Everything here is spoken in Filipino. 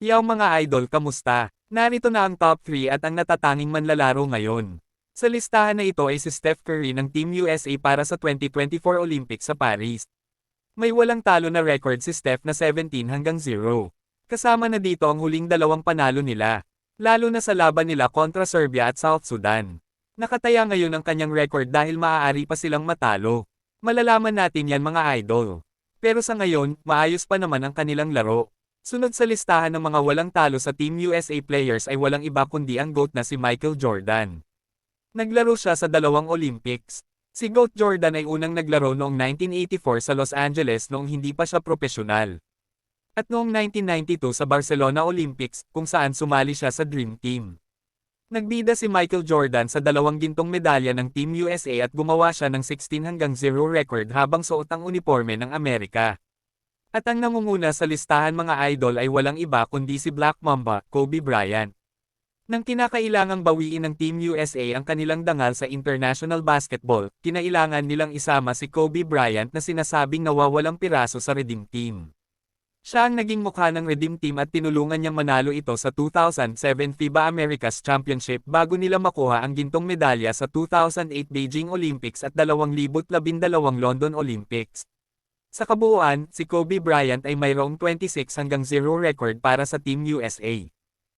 Yaw mga idol kamusta? Narito na ang top 3 at ang natatanging manlalaro ngayon. Sa listahan na ito ay si Steph Curry ng Team USA para sa 2024 Olympics sa Paris. May walang talo na record si Steph na 17 hanggang 0. Kasama na dito ang huling dalawang panalo nila, lalo na sa laban nila kontra Serbia at South Sudan. Nakataya ngayon ang kanyang record dahil maaari pa silang matalo. Malalaman natin yan mga idol. Pero sa ngayon, maayos pa naman ang kanilang laro. Sunod sa listahan ng mga walang talo sa Team USA players ay walang iba kundi ang GOAT na si Michael Jordan. Naglaro siya sa dalawang Olympics. Si GOAT Jordan ay unang naglaro noong 1984 sa Los Angeles noong hindi pa siya profesional. At noong 1992 sa Barcelona Olympics, kung saan sumali siya sa Dream Team. Nagbida si Michael Jordan sa dalawang gintong medalya ng Team USA at gumawa siya ng 16 hanggang 0 record habang suot ang uniforme ng Amerika. At ang nangunguna sa listahan mga idol ay walang iba kundi si Black Mamba, Kobe Bryant. Nang kinakailangang bawiin ng Team USA ang kanilang dangal sa international basketball, kinailangan nilang isama si Kobe Bryant na sinasabing nawawalang piraso sa Redeem Team. Siya ang naging mukha ng Redeem Team at tinulungan niyang manalo ito sa 2007 FIBA Americas Championship bago nila makuha ang gintong medalya sa 2008 Beijing Olympics at 2012 London Olympics. Sa kabuuan, si Kobe Bryant ay mayroong 26 hanggang 0 record para sa Team USA.